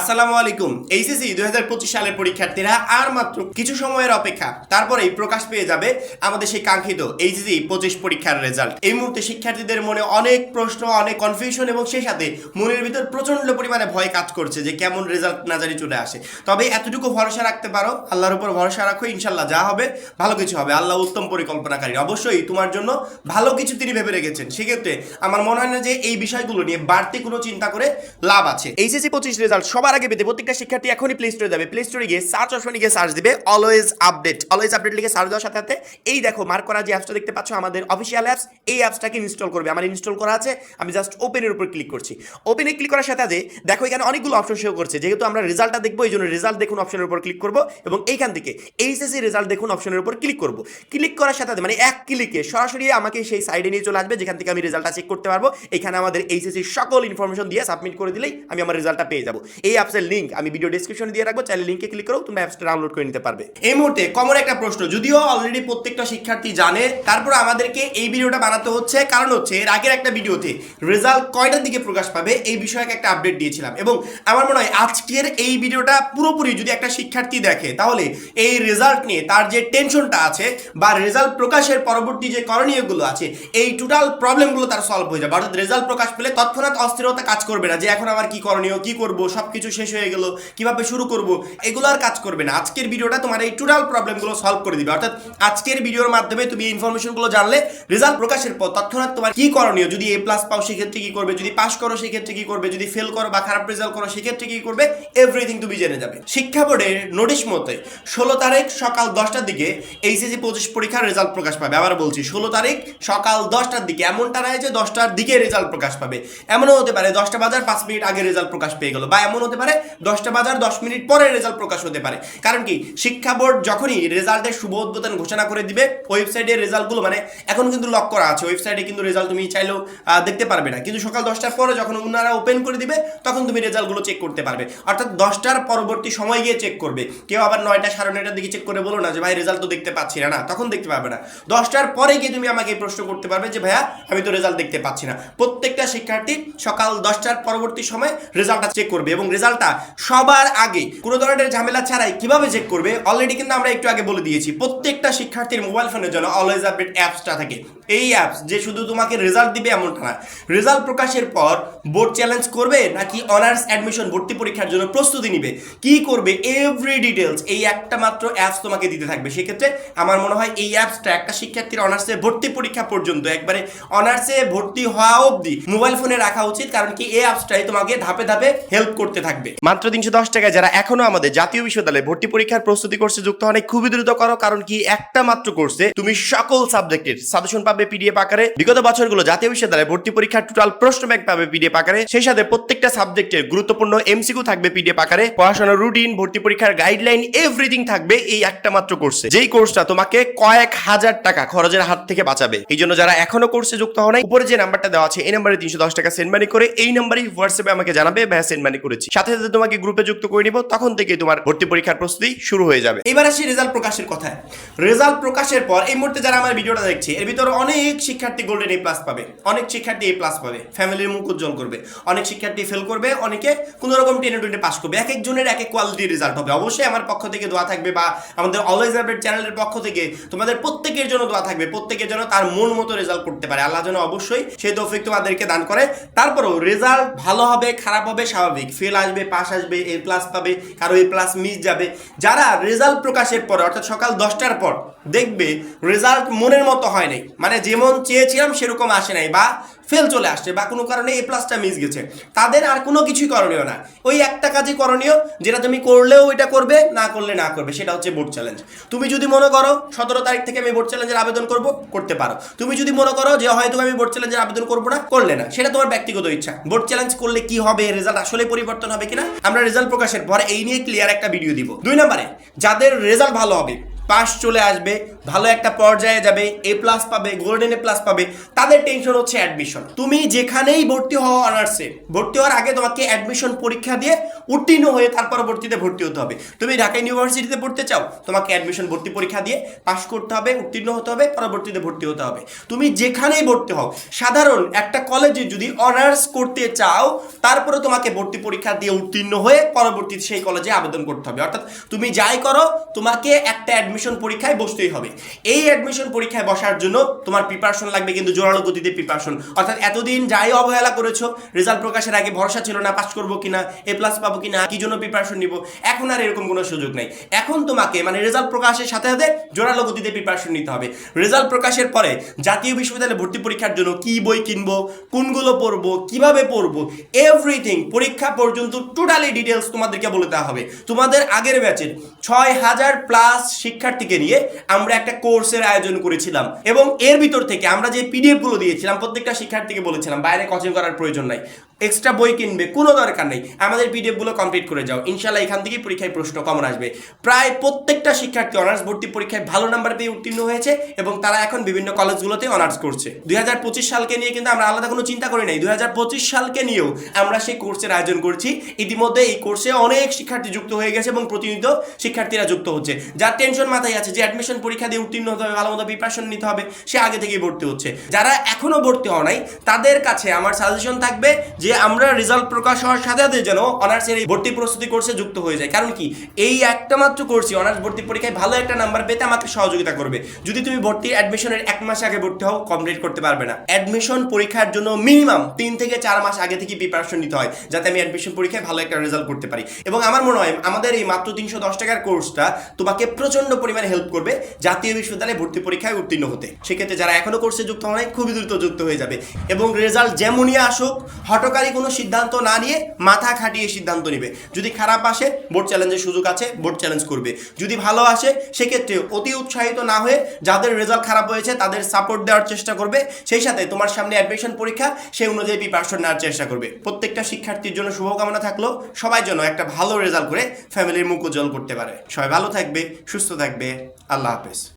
আসসালামু আলাইকুম। এইচএসসি দুই হাজার পঁচিশ সালের পরীক্ষার্থীরা আর মাত্র কিছু সময়ের অপেক্ষা, তারপরেই প্রকাশ পেয়ে যাবে আমাদের সেই কাঙ্ক্ষিত এইচএসসি পঁচিশ পরীক্ষার রেজাল্ট এই মুহূর্তে শিক্ষার্থীদের মনে অনেক প্রশ্ন, অনেক কনফিউশন এবং সেই সাথে মনের ভিতর প্রচণ্ড পরিমাণে ভয় কাজ করছে যে কেমন রেজাল্ট না জানি চলে আসে। তবে এতটুকু ভরসা রাখতে পারো, আল্লাহর উপর ভরসা রাখো ইনশাল্লাহ যা হবে ভালো কিছু হবে। আল্লাহ উত্তম পরিকল্পনাকারী। অবশ্যই তোমার জন্য ভালো কিছু তিনি ভেবে রেখেছেন। সেক্ষেত্রে আমার মনে হয় না যে এই বিষয়গুলো নিয়ে বাড়তি কোনো চিন্তা করে লাভ আছে। এইচএসসি পঁচিশ রেজাল্ট সবার আগে পেতে প্রত্যেকটা শিক্ষার্থী এখনই প্লে স্টোরে যাবে। প্লে স্টোরে গিয়ে সার্চ অপশনে গিয়ে সার্চ দিবে অলওয়েজ আপডেট অলওয়েজ আপডেট লিখে সার্চ দেওয়ার সাথে সাথে এই দেখো মার্ক করা যে অ্যাপসটা দেখতে পাচ্ছ, আমাদের অফিসিয়াল অ্যাপস এই অ্যাপসটাকে ইনস্টল করবে। আমার ইনস্টল করা আছে, আমি জাস্ট ওপেনের উপর ক্লিক করছি। ওপেনে ক্লিক করার সাথে সাথে দেখো এখানে অনেকগুলো অপশন শো করছে। যেহেতু আমরা রেজাল্টটা দেখব, এই জন্য রেজাল্ট দেখুন অপশনের উপর ক্লিক করব এবং এইখান থেকে এইচএসসি রেজাল্ট দেখুন অপশনের উপর ক্লিক করব। ক্লিক করার সাথে সাথে মানে এক ক্লিকে সরাসরি আমাকে সেই সাইডে নিয়ে চলে আসবে, যেখান থেকে আমি রেজাল্টটা চেক করতে পারব। এখানে আমাদের এইচএসসি সকল ইনফরমেশন দিয়ে সাবমিট করে দিলেই আমি আমার রেজাল্টটা পেয়ে যাব। এই অ্যাপসের লিঙ্ক আমি ভিডিও ডিসক্রিপশনে দিয়ে রাখব, চাইলে লিঙ্কে ক্লিক করো তুমি অ্যাপসটা ডাউনলোড করে নিতে পারবে। এই মুহূর্তে কমন একটা প্রশ্ন, যদিও অলরেডি প্রত্যেকটা শিক্ষার্থী জানে, তারপর আমাদেরকে এই ভিডিওটা বানাতে হচ্ছে। কারণ হচ্ছে, এর আগের একটা ভিডিওতে রেজাল্ট কয়টার দিকে প্রকাশ পাবে, এই বিষয়ে একটা আপডেট দিয়েছিলাম। এবং আমার মনে হয় আজকের এই ভিডিওটা পুরোপুরি যদি একটা শিক্ষার্থী দেখে, তাহলে এই রেজাল্ট নিয়ে তার যে টেনশনটা আছে, বা রেজাল্ট প্রকাশের পরবর্তী যে করণীয়গুলো আছে, এই টোটাল প্রবলেমগুলো তার সলভ হয়ে যাবে। অর্থাৎ রেজাল্ট প্রকাশ পেলে তৎক্ষণাৎ অস্থিরতা কাজ করবে না, যে এখন আমার কি করণীয়, কি করব, সবকিছু শেষ হয়ে গেল, কীভাবে শুরু করব? এগুলো আর কাজ করবে না। আজকের ভিডিওটা তোমার এই টোটাল প্রবলেমগুলো সলভ করে দিবে। অর্থাৎ আজকের ভিডিওর মাধ্যমে তুমি ইনফরমেশনগুলো জানলে রেজাল্ট প্রকাশের পর তৎক্ষণাৎ তোমার কি করণীয়? যদি এ প্লাস পাও, সেক্ষেত্রে কি করবে? যদি পাস করো, সেক্ষেত্রে কি করবে? যদি ফেল করো বা খারাপ রেজাল্ট করো, সেক্ষেত্রে কি করবে? এভরিথিং তুমি জেনে যাবে। শিক্ষা বোর্ডের নোটিশ মতে, ষোলো তারিখ সকাল দশটার দিকে এইচএসসি পঁচিশ পরীক্ষার রেজাল্ট প্রকাশ পাবে। আবার বলছি, ষোলো তারিখ সকাল দশটার দিকে এমনটা নয় যে দশটার দিকে রেজাল্ট প্রকাশ পাবে। এমনও হতে পারে, দশটা বাজার পাঁচ মিনিট আগে রেজাল্ট প্রকাশ পেয়ে গেল বা এমন হতে পারে, দশটা বাজার দশ মিনিট পরে রেজাল্ট প্রকাশ হতে পারে। কারণ কি? শিক্ষা বোর্ড যখনই রেজাল্টের শুভ উদ্বোধন ঘোষণা করে দিবে ওয়েবসাইটের রেজাল্টগুলো মানে এখন কিন্তু লক করা আছে। ওয়েবসাইটে কিন্তু রেজাল্ট তুমি চাইলেও দেখতে পারবে না। কিন্তু সকাল দশটার পরে যখন ওনারা ওপেন করে দিবে, তখন তুমি রেজাল্টগুলো চেক করতে পারবে। অর্থাৎ দশটার পরবর্তী সময় গিয়ে চেক করবে। কেউ আবার নয়টা সাড়ে নয়টার দিকে চেক করে বলো না যে, ভাই রেজাল্ট তো দেখতে পাচ্ছি না। না, তখন দেখতে পারবে না। দশটার পরে গিয়ে তুমি আমাকে এই প্রশ্ন করতে পারবে যে, ভাইয়া, আমি তো রেজাল্ট দেখতে পাচ্ছি না। প্রত্যেকটা শিক্ষার্থী সকাল দশটার পরবর্তী সময় রেজাল্টটা চেক করবে এবং রেজাল্টটা সবার আগে। কোনো ধরনের ঝামেলা ছাড়াই কীভাবে চেক করবে? অলরেডি কিন্তু আমরা একটু আগে বলে দিয়েছি, প্রত্যেকটা শিক্ষার্থীর মোবাইল ফোনের জন্য অলওয়েজ আপডেট অ্যাপসটা থাকে। এই অ্যাপস যে শুধু তোমাকে রেজাল্ট দিবে এমনটা না। রেজাল্ট প্রকাশের পর বোর্ড চ্যালেঞ্জ করবে নাকি অনার্স অ্যাডমিশন ভর্তি পরীক্ষার জন্য প্রস্তুতি নিবে? কি করবে? এভরি ডিটেলস এই একটা মাত্র অ্যাপস তোমাকে দিতে থাকবে। সেক্ষেত্রে আমার মনে হয় এই অ্যাপসটা একটা শিক্ষার্থীর অনার্সে ভর্তি পরীক্ষা পর্যন্ত একবারে অনার্সে ভর্তি হওয়া অবধি মোবাইল ফোনে রাখা উচিত। কারণ কি এই অ্যাপসটাই তোমাকে ধাপে ধাপে হেল্প করতে থাকবে। মাত্র তিনশো দশ টাকায় যারা এখনও আমাদের জাতীয় বিশ্ববিদ্যালয়ে ভর্তি পরীক্ষার প্রস্তুতি কোর্সে যুক্ত হন খুবই দ্রুত করো, কারণ কি একটা মাত্র কোর্সে তুমি সকল সাবজেক্টের সাজেশন পাবে পিডিএফ আকারে। বিগত বছরগুলো জাতীয় বিশ্ববিদ্যালয়ে ভর্তি পরীক্ষার টোটাল প্রশ্ন ব্যাংক পাবে পিডিএফ আকারে। সেই সাথে প্রত্যেকটা সাবজেক্টের গুরুত্বপূর্ণ এমসিকিউ থাকবে পিডিএফ আকারে। পড়াশোনার রুটিন, ভর্তি পরীক্ষার গাইডলাইন, এভরিথিং থাকবে এই একটা মাত্র কোর্সে। যেই কোর্সটা তোমাকে কয়েক হাজার টাকা খরচের হাত থেকে বাঁচাবে। এই জন্য যারা এখনও কোর্সে যুক্ত হন উপরে যে নাম্বারটা দেওয়া আছে, এই নাম্বারে তিনশো দশ টাকা সেন্ড মানি করে, এই নাম্বারই হোয়াটসঅ্যাপে আমাকে জানাবে ভাইয়া সেন্ড মানি করেছি। সাথে সাথে তোমাকে গ্রুপে যুক্ত করে নিব, তখন থেকে তোমার ভর্তি পরীক্ষার প্রস্তুতি শুরু হয়ে যাবে। এবার আসি রেজাল্ট প্রকাশের কথায়। রেজাল্ট প্রকাশের পর এই মুহূর্তে যারা আমার ভিডিওটা দেখছে, এর ভিতরে অনেক শিক্ষার্থী গোল্ডেন এ প্লাস পাবে। অনেক শিক্ষার্থী এ প্লাস পাবে। ফ্যামিলির মুখ উজ্জ্বল করবে। অনেক শিক্ষার্থী ফেল করবে, অনেকে কোনো রকম টেনে টুয়েন্টে পাস করবে। এক একজনের এক এক কোয়ালিটির রেজাল্ট হবে। অবশ্যই আমার পক্ষ থেকে দোয়া থাকবে বা আমাদের অলওয়েজ আপডেট চ্যানেলের পক্ষ থেকে তোমাদের প্রত্যেকের জন্য দোয়া থাকবে। প্রত্যেকের জন্য তার মন মতো রেজাল্ট করতে পারে। আল্লাহ যেন অবশ্যই সেই তৌফিক তোমাদেরকে দান করে। তারপরেও রেজাল্ট ভালো হবে, খারাপ হবে, স্বাভাবিক। ফেল আসবে পাস আসবে এ প্লাস পাবে, কারও এ প্লাস মিস যাবে। যারা রেজাল্ট প্রকাশের পর, অর্থাৎ সকাল দশটার পর, দেখবে রেজাল্ট মনের মতো হয় নাই। মানে যেমন চেয়েছিলাম, সেরকম আসে নাই। বা ফেল চলে আসছে বা কোনো কারণে এ প্লাসটা মিস গেছে। তাদের আর কোনো কিছুই করণীয় না। ওই একটা কাজই করণীয়, যেটা তুমি করলেও এটা করবে, না করলে না করবে, সেটা হচ্ছে বোর্ড চ্যালেঞ্জ তুমি যদি মনে করো, সতেরো তারিখ থেকে আমি বোর্ড চ্যালেঞ্জের আবেদন করব, করতে পারো। তুমি যদি মনে করো যে হয়তো আমি বোর্ড চ্যালেঞ্জের আবেদন করব না, করলে না। সেটা তোমার ব্যক্তিগত ইচ্ছা। বোর্ড চ্যালেঞ্জ করলে কি হবে রেজাল্ট আসলে পরিবর্তন হবে কিনা, আমরা রেজাল্ট প্রকাশের পর এই নিয়ে ক্লিয়ার একটা ভিডিও দিব। দুই নম্বরে, যাদের রেজাল্ট ভালো হবে পাস চলে আসবে, ভালো একটা পর্যায়ে যাবে এ প্লাস পাবে গোল্ডেন এ প্লাস পাবে, তাদের টেনশন হচ্ছে অ্যাডমিশন তুমি যেখানেই ভর্তি হওয়া অনার্সে ভর্তি হওয়ার আগে তোমাকে অ্যাডমিশন পরীক্ষা দিয়ে উত্তীর্ণ হয়ে তার পরবর্তীতে ভর্তি হতে হবে। তুমি ঢাকা ইউনিভার্সিটিতে পড়তে চাও, তোমাকে অ্যাডমিশন ভর্তি পরীক্ষা দিয়ে পাশ করতে হবে, উত্তীর্ণ হতে হবে, পরবর্তীতে ভর্তি হতে হবে। তুমি যেখানেই ভর্তি হও, সাধারণ একটা কলেজে যদি অনার্স করতে চাও, তারপরে তোমাকে ভর্তি পরীক্ষা দিয়ে উত্তীর্ণ হয়ে পরবর্তীতে সেই কলেজে আবেদন করতে হবে। অর্থাৎ তুমি যাই করো, তোমাকে একটা অ্যাডমিশন পরীক্ষায় বসতেই হবে। এই অ্যাডমিশন পরীক্ষায় বসার জন্য তোমার প্রিপারেশন লাগবে কিন্তু জোরালো গতিতে প্রিপারেশন অর্থাৎ এতদিন যাই অবহেলা করেছ রেজাল্ট প্রকাশের আগে ভরসা ছিল না পাস করব কিনা এ প্লাস পাবো কিনা, কি জন্য প্রিপারেশন নিব, এখন আর এরকম কোনো সুযোগ নেই। এখন তোমাকে মানে রেজাল্ট প্রকাশের সাথে সাথে জোরালো গতিতে প্রিপারেশন নিতে হবে। রেজাল্ট প্রকাশের পরে জাতীয় বিশ্ববিদ্যালয়ে ভর্তি পরীক্ষার জন্য কি বই কিনবো, কোনগুলো পড়ব, কীভাবে পড়ব এভরিথিং পরীক্ষা পর্যন্ত টোটালি ডিটেলস তোমাদেরকে বলে দেওয়া হবে। তোমাদের আগের ব্যাচের ছয় হাজার প্লাস শিক্ষার্থীকে নিয়ে আমরা একটা কোর্সের আয়োজন করেছিলাম। এবং এর ভিতর থেকে আমরা যে পিডিএফগুলো দিয়েছিলাম, প্রত্যেকটা শিক্ষার্থীকে বলেছিলাম, বাইরে কোচিং করার প্রয়োজন নাই। এক্সট্রা বই কিনবে, কোনো দরকার নেই। আমাদের পিডিএফগুলো কমপ্লিট করে যাও। ইনশাল্লাহ এখান থেকেই পরীক্ষায় প্রশ্ন কমন আসবে। প্রায় প্রত্যেকটা শিক্ষার্থী অনার্স ভর্তি পরীক্ষায় ভালো নাম্বার পেয়ে উত্তীর্ণ হয়েছে এবং তারা এখন বিভিন্ন কলেজগুলোতে অনার্স করছে। দুই সালকে নিয়ে কিন্তু আমরা আলাদা কোনো চিন্তা করি নাই। দুই হাজার পঁচিশ সালকে নিয়েও আমরা সেই কোর্সের আয়োজন করছি। ইতিমধ্যে এই কোর্সে অনেক শিক্ষার্থী যুক্ত হয়ে গেছে এবং প্রতিনিয়ত শিক্ষার্থীরা যুক্ত হচ্ছে। যার টেনশন মাথায় আছে যে অ্যাডমিশন পরীক্ষা দিয়ে উত্তীর্ণ হতে হবে ভালো মতো প্রিপারেশন নিতে হবে, সে আগে থেকেই ভর্তি হচ্ছে। যারা এখনও ভর্তি হওয়া নাই, তাদের কাছে আমার সাজেশন থাকবে যে আমরা রেজাল্ট প্রকাশ হওয়ার সাথে সাথে যেন অনার্সের এই ভর্তি প্রস্তুতি কোর্সে যুক্ত হয়ে যায়। কারণ কি? এই একটা মাত্র কোর্সই অনার্স ভর্তি পরীক্ষায় ভালো একটা নাম্বার পেতে আমাকে সহযোগিতা করবে। যদি তুমি ভর্তি অ্যাডমিশনের এক মাস আগে ভর্তি হও কমপ্লিট করতে পারবে না। অ্যাডমিশন পরীক্ষার জন্য মিনিমাম তিন থেকে চার মাস আগে থেকে প্রিপারেশন নিতে হয়, যাতে আমি অ্যাডমিশন পরীক্ষায় ভালো একটা রেজাল্ট করতে পারি। এবং আমার মনে হয়, আমাদের এই মাত্র তিনশো দশ টাকার কোর্সটা তোমাকে প্রচণ্ড পরিমাণে হেল্প করবে জাতীয় বিশ্ববিদ্যালয়ে ভর্তি পরীক্ষায় উত্তীর্ণ হতে। সেক্ষেত্রে যারা এখনও কোর্সে যুক্ত হয় খুবই দ্রুত যুক্ত হয়ে যাবে। এবং রেজাল্ট যেমনই আসুক হটকারী কোনো সিদ্ধান্ত না নিয়ে মাথা খাটিয়ে সিদ্ধান্ত নেবে। যদি খারাপ আসে বোর্ড চ্যালেঞ্জের সুযোগ আছে বোর্ড চ্যালেঞ্জ করবে। যদি ভালো আসে, সেক্ষেত্রে অতি উৎসাহিত না হয়ে যাদের রেজাল্ট খারাপ হয়েছে, তাদের সাপোর্ট দেওয়ার চেষ্টা করবে। সেই সাথে তোমার সামনে অ্যাডমিশন পরীক্ষা, সেই অনুযায়ী প্রিপারেশন নেওয়ার চেষ্টা করবে। প্রত্যেকটা শিক্ষার্থীর জন্য শুভকামনা থাকল। সবাই যেন একটা ভালো রেজাল্ট করে ফ্যামিলির মুখ উজ্জ্বল করতে পারে। সবাই ভালো থাকবে, সুস্থ থাকবে। আল্লাহ হাফেজ।